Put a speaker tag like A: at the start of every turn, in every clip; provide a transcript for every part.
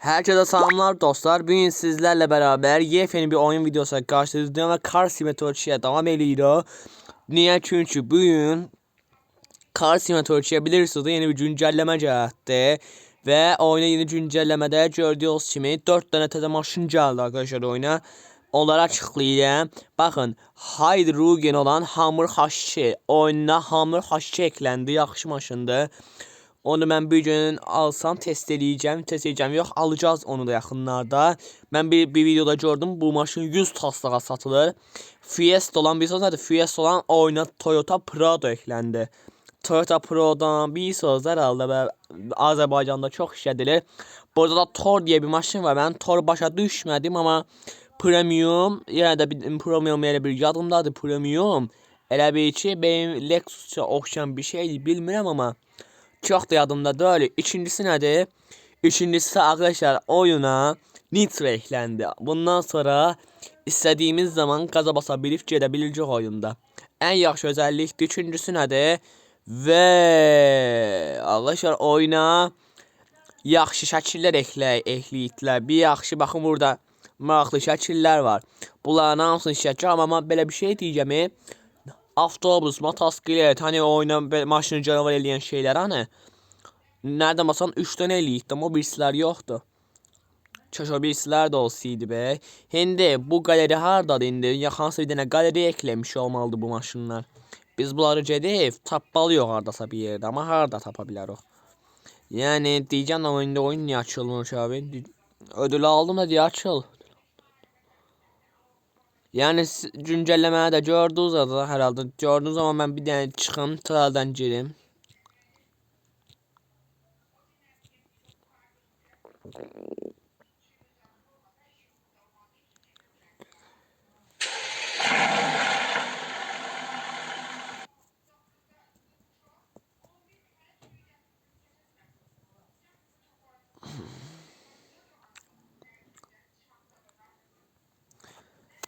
A: Herkese selamlar dostlar. Bugün sizlerle beraber yepyeni bir oyun videosu karşınızdayım ve Car Simulator'ya devam ediyor. Niye? Çünkü bugün Car Simulator'ya bilirsiniz yeni bir güncelleme geldi. Ve oyuna yeni güncellemede gördüğünüz kimi 4 tane təzə maşın geldi arkadaşlar oyuna. Onlara açıklayayım. Bakın Hyde Rugen olan Hammer H2 oyuna Hammer H2 eklendi. Yaxşı maşındır. Onu mən bir gün alsam test eləyəcəm, test edəcəm. Yox, alacağız onu da yaxınlarda. Mən bir, bir videoda gördüm, bu maşın 100 taslağa satılır. Fiesta olan bir söz nədir? Fiesta olan oyuna Toyota Prado ekləndi. Toyota Pro'dan bir söz herhalde və Azərbaycanda çox işlədilir. Burada da Tor diye bir maşın var. Mən Tor başa düşmədim amma Premium, yenə də bir Premium elə bir yadımdadır Premium. Elə bir ki, benim Lexus'a oxşayan bir şeydir, bilmirəm amma çok da yadımda değil. İkincisi nedir? İkincisi arkadaşlar oyuna Nitro eklendi. Bundan sonra istediğimiz zaman gaza basabilip gidebilecek oyunda. En yaxşı özellikdir. Üçüncüsü nedir? Ve arkadaşlar oyuna yaxşı şəkillər eklə ekləyibdilər. Bir yaxşı baxın burada maraqlı şəkillər var. Bunların hamısını işlətəcəm amma belə bir şey deyəcəm. Avtobus, motosiklet, hani oyuna be- maşını canavar eləyən şeylər hani. Nerede masan 3 tane eləyibdi amma o birisilər yoxdur. Kaş o birisilər də olsaydı be. Şimdi bu galeri hardadır indi? Yaxansı bir dənə galeri eklemiş olmalıdır bu maşınlar. Biz bunları gedib tapmalıyıq hardasa bir yerdə, amma harda tapa bilərik? Yəni deyəcəm amma indi oyun niyə açılmır abi? Ödül aldım da diye açıl. Yani güncelləməni də gördünüz da herhalde gördünüz ama ben bir dənə çıxım, traldan girim.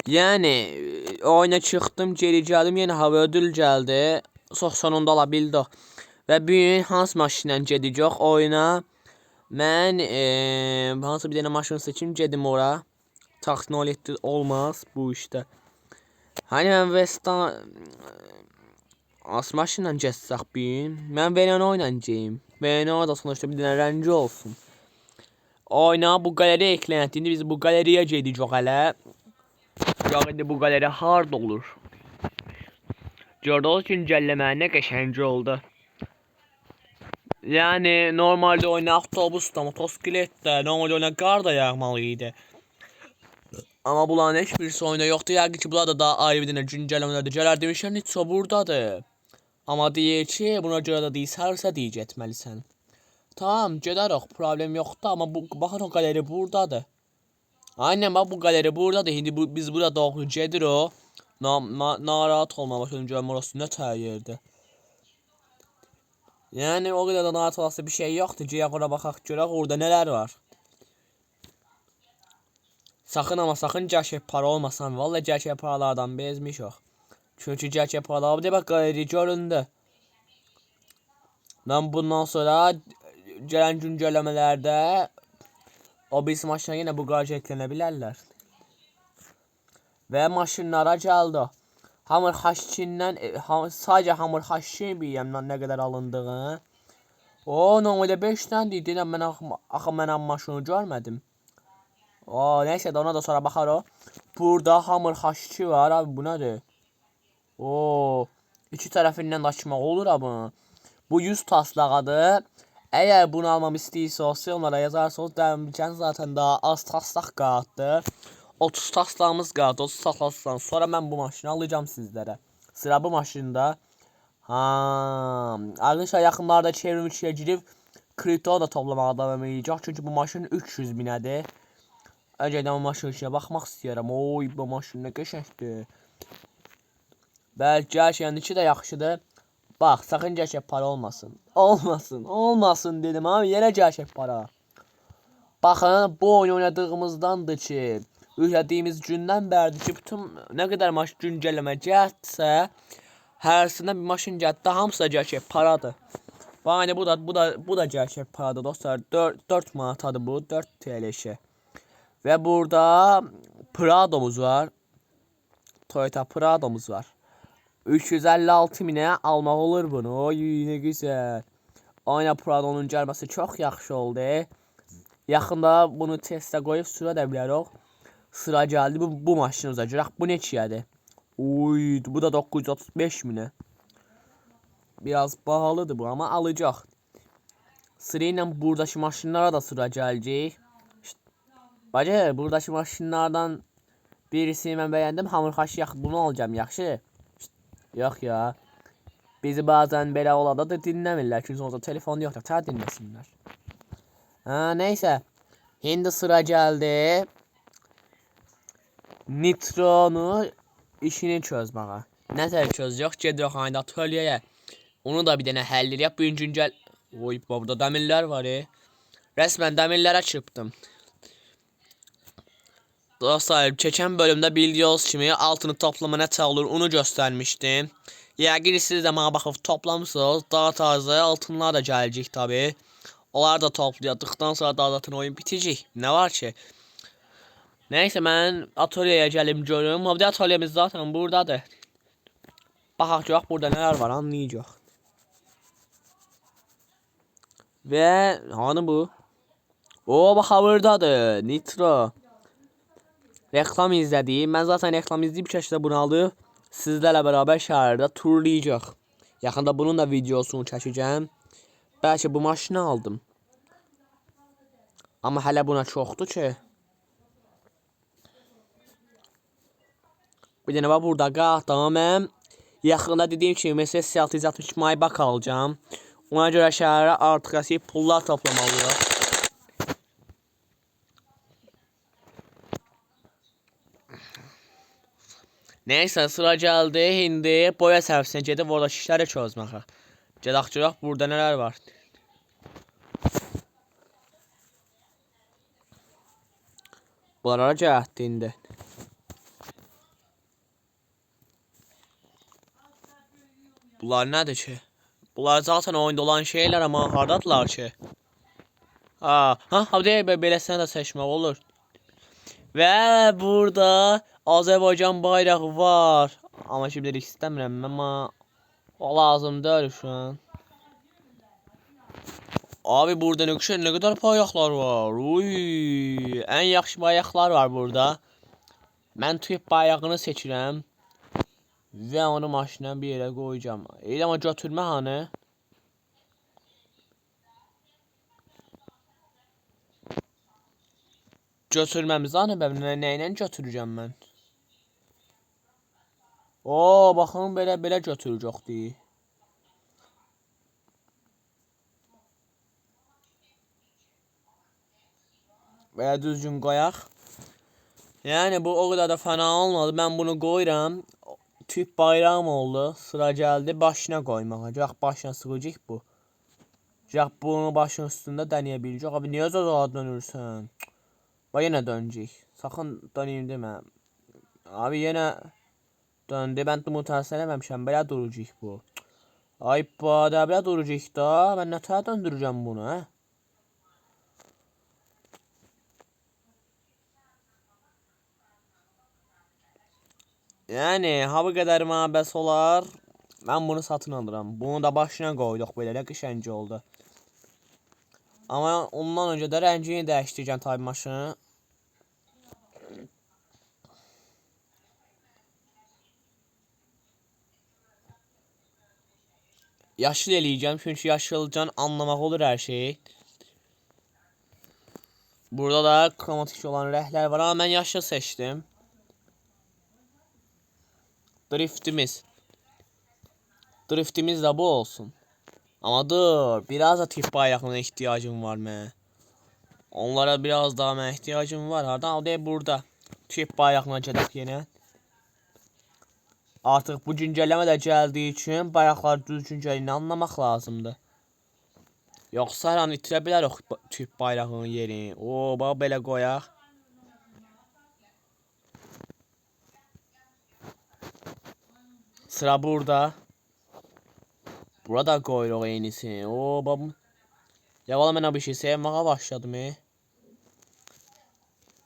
A: Yani e, oyuna çıxdım, geri gəldim, yenə hava ödül gəldi. Çox sonunda ala bildik. Və bu gün hansı maşınla gedəcək oyuna? Mən e, hansı bir dənə maşın seçim, gedim ora. Taxnoletli olmaz bu işdə. Hani mən Vestan As maşınla getsək bu gün. Mən Venano ilə geyim. Venano da sonuçta bir dənə rəngi olsun. Oyuna bu galeri eklenti. İndi biz bu galeriyə gedəcək hələ. Ya indi bu galeri hard olur. Gördüğünüz güncelleme ne qəşəng oldu. Yani normalde oyuna avtobusda, motosikletdə, normalde oyuna qar da yağmalıydı. Amma bunların heç birisi oyunda yoxdur. Yəqin ki, bunlar da daha ayrı bir dənə güncəlləmələrdir. Gələr demişlər, Nitso buradadır. Amma deyir ki, buna görə də deyirsə, deyə getməlisən. Tamam, gedərik, problem yoxdur. Amma bu, baxın o galeri buradadır. Aynen bak bu galeri burada da şimdi bu, biz burada doğru cedir o. Na, na, narahat olma başladım canım orası ne tər. Yani o kadar da narahat olası bir şey yoktu. Ciyaq ora baxaq görək orada neler var. Sakın ama sakın gerçek para olmasan. Vallahi gerçek paralardan bezmişik. Çünkü gerçek paralar bir de bak galeri göründü. Ben bundan sonra gelen güncellemelerde o birisi maşına yine bu garaj eklenebilirler. Ve maşınlara geldi. Hamur haşçinden e, ha, sadece hamur haşçi bilirəm ne kadar alındığını. O normalde 5 tane deyildi. Ben axı axı mən maşını görmedim. O neyse de ona da sonra bakar o. Burada hamur haşçı var abi bu nedir? O iki tarafından açmaq olur abi. Bu 100 taslağadır. Eğer bunu almamı istiyorsanız onlara yazarsanız demeyeceğim zaten daha az taslak kaldı. 30 taslağımız kaldı. 30 taslaktan sonra ben bu maşını alacağım sizlere. Sıra bu maşında. Ha, arkadaşlar yakınlarda çevrim içine girip kripto da toplamaya devam edecek. Çünkü bu maşın 300 binədir. Önceden bu maşın içine bakmak istiyorum. Oy bu maşın ne qəşəngdir. Belki her şeyin içi de yaxşıdır. Bak sakın gerçek para olmasın. Olmasın. Olmasın dedim abi. Yine gerçek para. Bakın bu oyun oynadığımızdandır ki yüklediğimiz gündən bəridir ki bütün ne kadar maç güncelleme gəlsə hərəsində bir maşın gəldi. Hamısı da gerçek paradır. Bana bu da bu da bu da gerçek parada dostlar. 4 4 manatadır bu. 4 TL işi. Ve burada Prado'muz var. Toyota Prado'muz var. 356 minə almaq olur bunu. Oy, nə gözəl. Aynen Prado'nun gəlməsi çox yaxşı oldu. Yaxında bunu testə qoyub sürə də bilərik. Sıra gəldi bu, bu maşınımıza. Görək bu neçəyədir? Oy, bu da 935 minə. Biraz pahalıdır bu ama alacaq. Sırayla buradaki maşınlara da sıra gələcək. Bacı, buradaki maşınlardan birisini mən bəyəndim. Hamurxaş yax bunu alacağım, yaxşı? Yox ya. Bizi bazen belə olanda da dinləmirlər. Çünki orada telefon yoxdur. Ta dinləsinlər. Ha, neyse. Şimdi sıra geldi. Nitron'u işini çözməyə. Nə tər çözəcək? Aynı atölyəyə. Onu da bir dənə həll edək. Bu gün güncəl... Oy, burada dəmirlər var, e. Resmen dəmirlərə çırpdım. Dostlar, keçən bölümdə bildiyiniz kimi altını toplama nə olur onu göstərmişdim. Yəqin siz də mənə baxıb toplamısınız. Daha taze altınlar da gələcək tabi. Onları da topladıqdan sonra da zaten oyun bitecek. Ne var ki? Neyse ben atölyeye gelim görüm. Abi atölyemiz zaten buradadır. Baxaq görək burada neler var anlayacaq. Ve hani bu? O bak buradadır. Nitro. Reklam izlediğim. Ben zaten reklam izleyip çeşitli bunu aldım. Sizlerle beraber şehirde turlayacaq. Yaxında bunun da videosunu çəkəcəm. Bəlkə bu maşını aldım. Amma hələ buna çoxdur ki. Bir dənə var burada qaxtam mən. Yaxında dediyim kimi mesela 660 Maybach alacağım. Ona görə şəhərə artıq əsir pullar toplamalıyıq. Neyse sıra geldi. Hindi boya servisine gedib orada işləri çözməyə. Gedək görək burada neler var. Bunlara cəhətdi indi. Bunlar nədir ki? Bunlar zaten oyunda olan şeyler ama hardadılar ki? Ha, ha, hadi be beləsini də seçmək olur. Ve burada Azerbaycan bayrağı var. Ama şimdi istəmirəm ama o lazım değil şu an. Abi burada güzel ne kadar bayraklar var. Uy, en yaxşı bayraklar var burada. Ben Türk bayrağını seçirəm. Və onu maşına bir yerə qoyacağam. Elə amma götürmə hani? Götürməmiz hani ben nə, nə ilə baxın belə belə götürəcəkdik. Veya düzgün qoyaq. Yəni bu o qədər də fena olmadı. Mən bunu qoyuram. Türk bayrağım oldu. Sıra gəldi başına qoymağa. Gah başına sığacaq bu. Gah bunu başın üstündə dənəyə biləcək. Abi niyə zəzala dönürsən? Bax yenə dönəcək. Sakın döneyim demə. Abi yenə döndü. Mən bunu tərs eləməmişəm. Belə duracaq bu. Ay bada belə duracaq da. Mən nə tər döndürəcəm bunu, hə? Yani ha bu kadar mabes olar. Ben bunu satın alırım. Bunu da başına koyduk böyle de qəşəng oldu. Ama ondan önce de rəngini dəyişdirəcəm tabi maşını. Yaşıl eləyəcəm çünkü yaşılcan anlamak olur her şeyi. Burada da kromatik olan rəhlər var ama ben yaşıl seçtim. Driftimiz. Driftimiz de bu olsun. Ama dur biraz da tip bayrağına ihtiyacım var mı? Onlara biraz daha mı ihtiyacım var. Hardan aldı burada. Tip bayrağına gedək yine. Artık bu güncelleme de geldiği için bayraklar düz güncəlini anlamaq lazımdır. Yoxsa hər an itirə bilərik tip bayrağının yerini. O, bax belə qoyaq. Sıra burada. Burada koyuruq yenisini. Oo babam. Ya valla mən bir şey sevməyə başladım. E.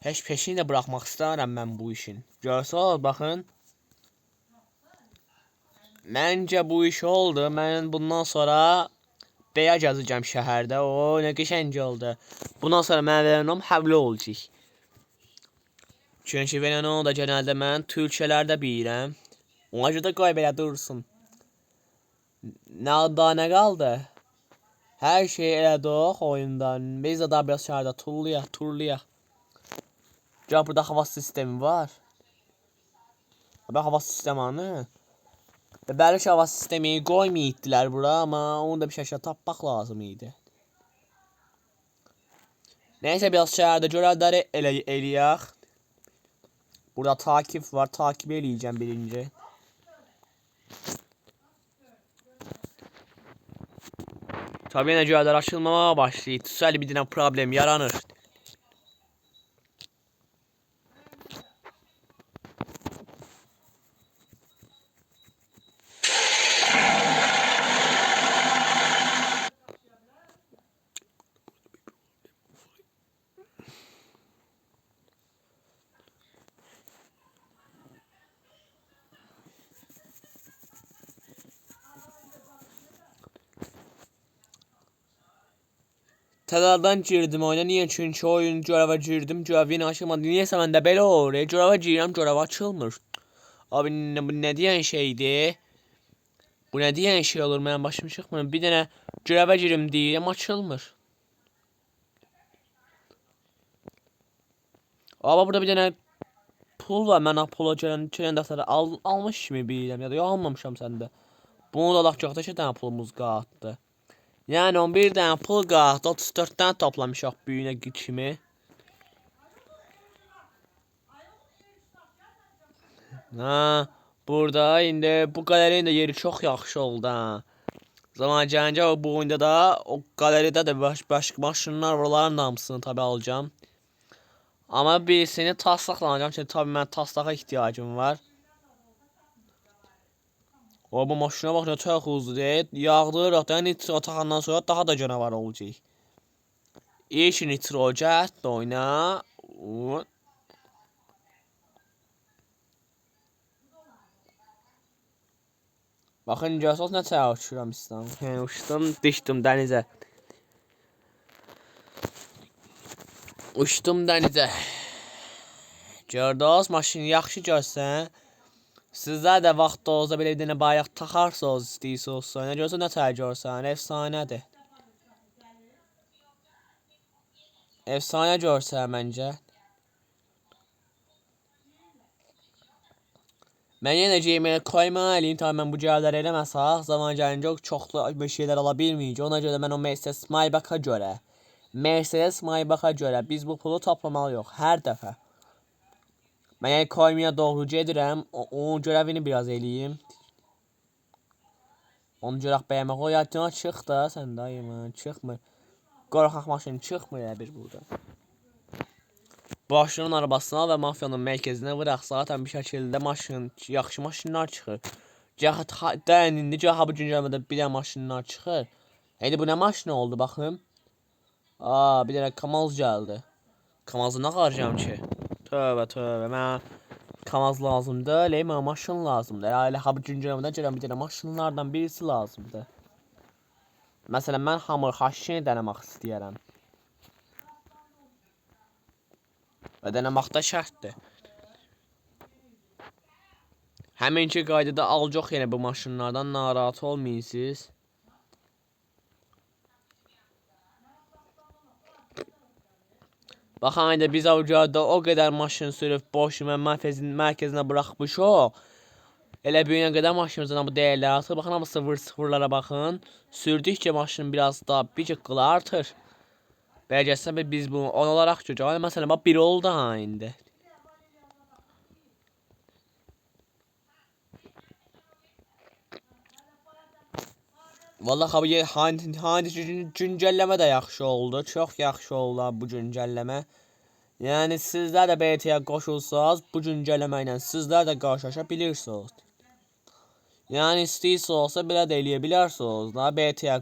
A: Heç peşini də buraxmaq istəmirəm mən bu işin. Görsəz baxın. Məncə bu iş oldu. Mən bundan sonra beyaz yazacağım şəhərdə. O nə qəşəng oldu. Bundan sonra mən Venom həvli olacaq. Çünki Venom da genəldə mən türkçələrdə bilirəm. Ona görə də qoy belə dursun. Nə daha nə qaldı? Hər şey elədik oyundan. Biz də daha biraz şəhərdə turlayaq, turlayaq. Ya burada hava sistemi var. Ben hava sistemi anı. Bəli ki, hava sistemi qoymayıddılar bura, amma onu da bir şəkildə tapmaq lazım idi. Neyse biraz şəhərdə görevləri elə eləyək. Burada takip var, takip eləyəcəm birinci. Tabii yine görevlər açılmamaya başlayır. Sürekli bir dənə problem yaranır. Təkrardan girdim oyuna. Niyə? Çünki oyun görevə girdim. Görev yine açılmadı. Niyəsə məndə belə olur. Görevə girirəm, görev açılmır. Abi bu nə deyən şeydir? Bu nə deyən şey olur? Mənim başım çıxmır. Bir dənə görevə girim deyirəm, açılmır. Ama burada bir dənə pul var. Mən o pula gələn gələn al, almış kimi bilirəm ya da yox almamışam səndə. Bunu da laf çoxda 2 dənə pulumuz qaldı. Yəni 11 dənə pul qaldı. 34 dənə toplamışıq büyünə kimi. Ha, burada indi bu qalerinin də yeri çox yaxşı oldu ha. Zaman gəlincə bu oyunda da o qaleridə də baş, başqa maşınlar da hamısını tabi alacağım. Ama birisini taslaqla alacağım. Çünki tabi mən taslağa ihtiyacım var. Bu maşına bak ne çok hızlıdır. Yağdırırıq da nitro taxandan sonra daha da canavar olacaq. İş nitro cəhd oyna. Baxın görürsünüz nə çaya uçuram İslam. Hə, uçdum, düşdüm dənizə. Uçdum dənizə. Gördünüz, maşını yaxşı görsən. Sizlər də vaxtınızda belə bir dənə bayaq taxarsınız istəyirsiniz. Nə görsən nə tər görsən, efsanədir. Efsane görsən məncə. Mən yenə Gmail koymalıyım. Tabii mən bu cevapları eləməsək, zaman gəlincə çoxlu bir şeylər ala bilməyəcək. Ona görə mən o Mercedes Maybach'a görə, Mercedes Maybach'a görə biz bu pulu toplamalıyıq hər dəfə. Mən yəni koymaya doğru gedirəm. O, onun görevini biraz eləyim. Onu görək bəyənmək. O yadına çıx da sən dayım, çıxmır. Qorxaq maşın çıxmır elə bir burada. Başının arabasına və mafyanın mərkəzinə vıraq. Zaten bir şəkildə maşın, yaxşı maşınlar çıxır. Cəhat dən indi cəha bu güncəlmədə bir dənə maşınlar çıxır. İndi bu nə maşın oldu baxım. Aa, bir dənə Kamaz gəldi. Kamazı nə qaracağam ki? Tövbə, tövbə. Mən Kamaz lazımdır, elə mənə maşın lazımdır. Elə ha bu güncəlmədən gələn bir dənə maşınlardan birisi lazımdır. Məsələn, mən hamur xaşını denemək istəyirəm. Və deneməkdə şərtdir. Həminki qaydada alacaq yenə bu maşınlardan narahat olmayırsınız. İndi biz avcada o qədər maşın sürüb boşuna mərkəzin mərkəzinə buraxmışıq. Elə böyüyənə qədər maşınımızdan bu dəyərlər artır. Baxın amma sıfır sıfırlara baxın. Sürdükcə maşın biraz daha bir cıqqıla artır. Bəlkəsə biz bunu 10 olaraq görəcəyik. Məsələn, bax 1 oldu ha indi. Vallahi abi hani hani gün- güncəlləmə də yaxşı oldu. Çox yaxşı oldu bu güncəlləmə. Yəni sizlər də BT-yə qoşulsanız bu güncəlləmə ilə sizlər də qarşılaşa bilirsiniz. Yəni istəyirsə olsa belə də eləyə bilərsiniz. Da BT-yə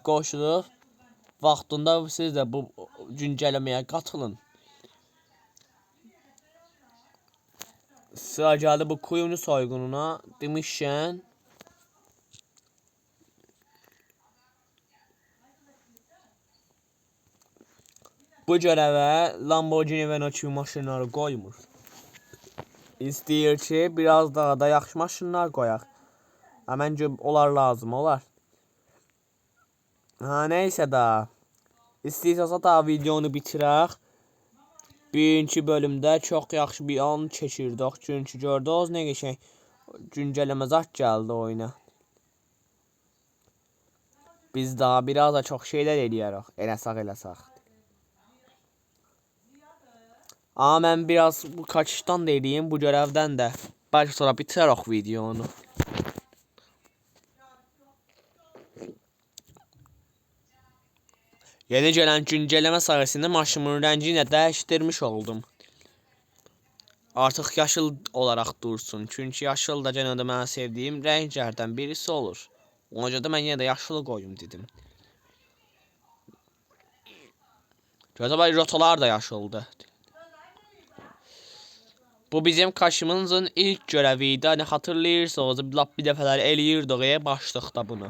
A: vaxtında siz də bu güncəlləməyə qatılın. Sıra gəldi bu kuyunu soygununa demişkən Bu görəvə Lamborghini və Nokia maşınları qoymur. İstəyir ki, biraz daha da yaxşı maşınlar qoyaq. Ha, məncə onlar lazım olar. Ha, neysə da. İstəyirsənsə da videonu bitirək. Birinci bölümdə çox yaxşı bir an keçirdik. Çünki gördünüz nə qəşəng güncəlləmə zat gəldi oyuna. Biz daha biraz da çox şeylər eləyərik. Eləsaq eləsaq. Amma mən biraz bu kaçışdan da eləyim, bu görevdən də. Bəlkə sonra bitirərək videonu. Yeni gələn güncəlləmə sayəsində maşınımın rəngini də dəyişdirmiş oldum. Artıq yaşıl olaraq dursun. Çünki yaşıl da genelde mənim sevdiyim rənglərdən birisi olur. Ona görə də mən yenə də yaşılı qoyum dedim. Gözəl rotalar da yaşıldı. Bu bizim Kaşımızın ilk göreviydi. Hani hatırlayırsınız, lap bir dəfələr eləyirdik e, başlıqda bunu.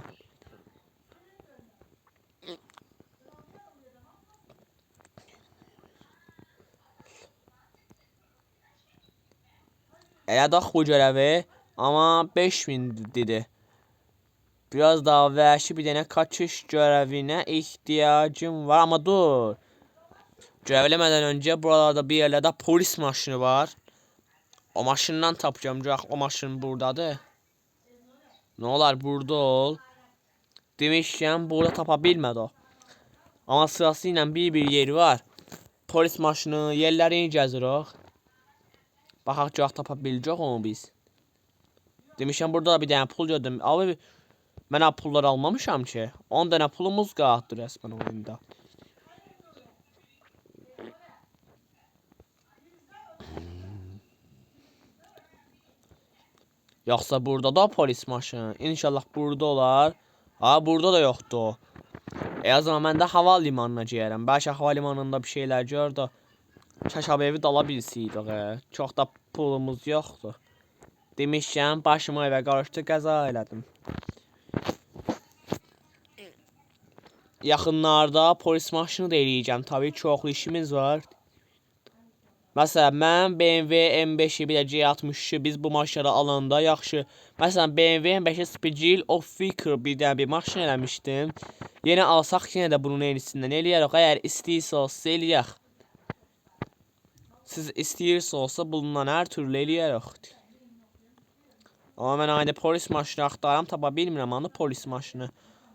A: Elədik bu görevi, amma 5000 dedi. Biraz daha vəhşi bir dənə kaçış görəvinə ehtiyacım var, amma dur. Görevləmədən öncə buralarda bir yerlərdə polis maşını var. O maşından tapacağım. Gör o maşın buradadır. Ne olar burada ol. Demişkən burada tapa bilmədi o. Amma sırası ilə bir-bir yeri var. Polis maşını yerlərini gəzirik. Baxaq gör tapa biləcək onu biz. Demişəm burada da bir dənə pul gördüm. Abi mən pulları almamışam ki. 10 dənə pulumuz qaldı rəsmən oyunda. Yoksa burada da polis maşını. İnşallah burada olar. Ha burada da yoktu o. E o zaman ben de hava limanına girərəm. Bəlkə hava limanında bir şeyler gör da Çaşab evi dala bilsəydik. E. Çox da pulumuz yoxdur. Demişkən başımı evə qarışdı, qəza elədim. Yaxınlarda polis maşını da eləyəcəm. Tabii çoxlu işimiz var. Məsələn, mən BMW M5-i bir də C63-ü biz bu maşınları alanda yaxşı. Məsələn, BMW M5-i Spigil of bir dənə bir maşın eləmişdim. Yenə alsaq yenə də bunun eynisindən eləyərək. Əgər istəyirsə eləyək. Siz istəyirsə bundan hər türlü eləyərək. Amma mən aynı polis maşını axtarıram, tapa bilmirəm onu polis maşını.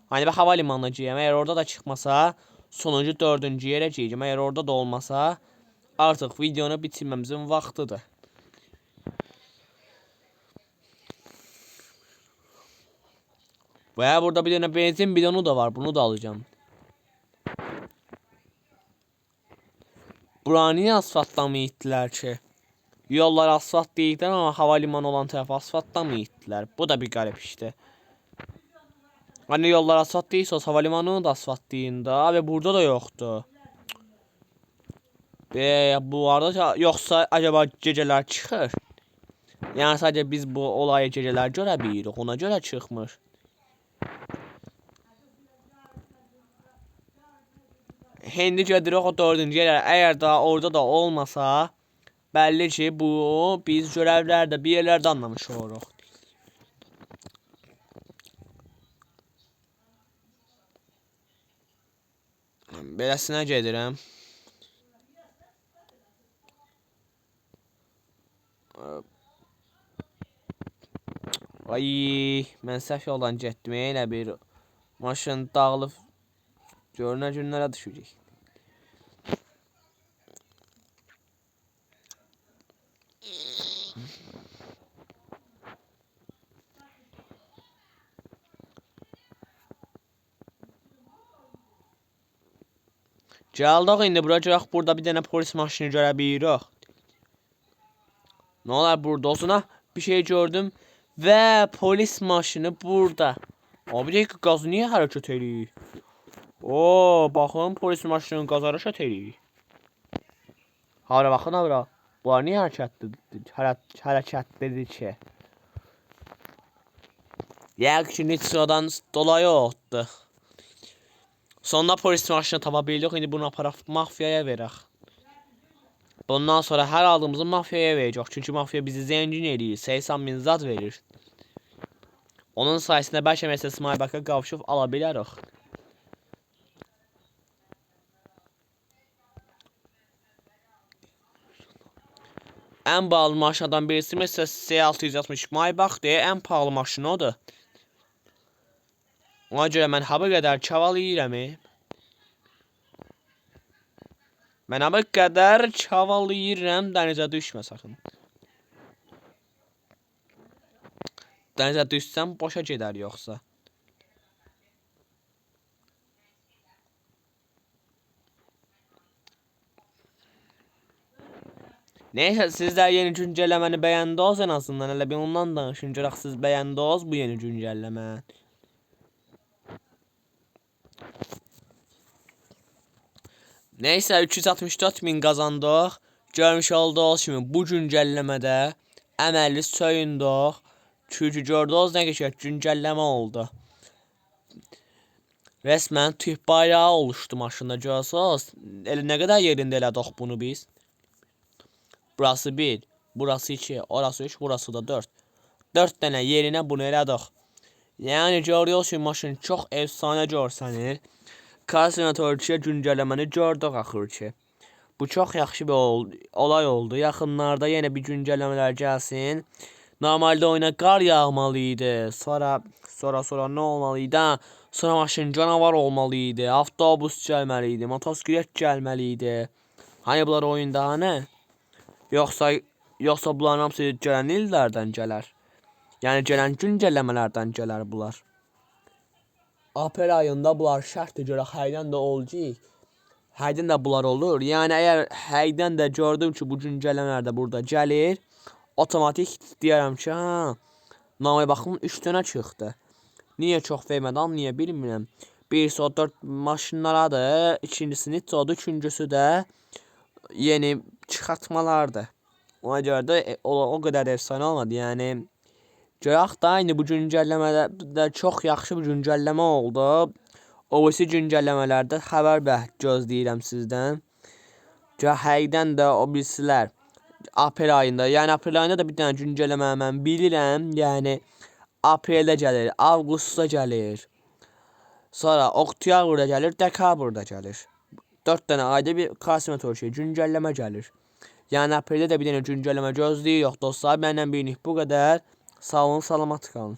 A: Hani bir hava limanına girəm. Əgər orada da çıxmasa, sonuncu dördüncü yerə girəcəm. Əgər orada da olmasa, artık videonu bitirmemizin vaktidir. Veya burada bir tane benzin bidonu da var. Bunu da alacağım. Bura niye asfalttan mı gittiler ki? Yollar asfalt değildir ama havalimanı olan taraf asfalttan mı gittiler? Bu da bir garip işte. Hani yollar asfalt değilse havalimanı da asfalt değil de. Abi burada da yoktu. Ve bu arada yoksa acaba geceler çıxır? Yani sadece biz bu olayı geceler görə bilirik. Ona görə çıxmır. Hindi gedirik o dördüncü yerə. Əgər daha orada da olmasa, bəlli ki, bu biz görevlerde bir yerlərdə anlamış oluruq. Beləsinə gedirəm. Ay, mən səhv yoldan getdim. Elə bir maşın dağılıb görünə günlərə düşəcək. Gəldik indi bura görək burada bir dənə polis maşını görə bilirik. Ne olar burada olsun ha? Bir şey gördüm. Ve polis maşını burada. Abi dakika gaz niye hareket ediyor? Oo, bakın polis maşının gaz hareket ediyor. Hara bakın abra. Bunlar niye hareketli, hara- hareketli ki? Yak ki nitrodan dolayı oldu. Sonra polis maşını tapa bildik. İndi bunu aparaq mafyaya verək. Bundan sonra hər aldığımızı mafyaya verəcək. Çünki mafya bizi zəngin eləyir. 80 min zat verir. Onun sayəsində bəlkə məsəl Smaybaka qavuşub ala bilərik. Ən maşınlardan birisi məsəl C660 Maybach deyə ən pahalı maşın odur. Ona görə mən ha bu qədər çaval yeyirəm. Mən ha bu qədər çaval yeyirəm, dənizə düşmə sakın. Dənizə düşsəm boşa gedər yoxsa. Neyse sizler yeni güncellemeni beğendiniz en azından. Hele bir ondan danışın. Görək siz beğendiniz bu yeni güncelleme. Neyse 364 bin kazandıq. Görmüş olduğunuz kimi bu güncelləmədə əməlli söyündük. Çünki gördünüz nə qəşəng güncəlləmə oldu. Resmen Türk bayrağı oluşdu maşında görürsünüz. Elə nə qədər yerində elədik bunu biz. Burası 1, burası 2, orası 3, burası da 4. 4 tane yerine bunu elədik. Yəni görüyorsunuz ki, maşın çox efsane görsənir. Car Simulator 2-yə güncəlləməni gördük axır. Bu çox yaxşı bir ol olay oldu. Yaxınlarda yenə bir güncəlləmələr gəlsin. Normalde oyuna qar yağmalı idi. Sonra sonra sonra nə olmalı idi? ha? Sonra maşın canavar olmalı idi. Avtobus gəlməli idi. Motosiklet gəlməli idi. Hani bunlar oyunda hani? Yoxsa yoxsa bunların hamısı gələn illərdən gələr. Yəni gələn güncəlləmələrdən gələr bunlar. Aprel ayında bunlar şərtdir görək həydən də olacaq. Həydən də bunlar olur. Yəni əgər həydən də gördüm ki, bu güncəlləmələr də burada gəlir, otomatik deyərəm ki, ha, namaya baxın 3 dənə çıxdı. Niyə çox vermədən, niyə bilmirəm. Birisi o 4 maşınlaradır, ikincisi Nitto'dur, üçüncüsü də yeni çıxartmalardır. Ona görə də e, o, o qədər efsane olmadı. Yəni görək də indi bu güncəlləmədə də çox yaxşı bir güncəlləmə oldu. OBS güncəlləmələrdə xəbər bə gözləyirəm sizdən. Həqiqdən də o birisilər aprel ayında, yəni aprel ayında da bir dənə güncəlləmə mən bilirəm. Yəni apreldə gəlir, avqustda gəlir. Sonra oktyabrda gəlir, dekabrda gəlir. 4 dənə ayda bir Kasimetr şey güncəlləmə gəlir. Yəni apreldə də bir dənə güncəlləmə gözləyirik dostlar. Məndən bir bu qədər. Sağ olun, salamat qalın.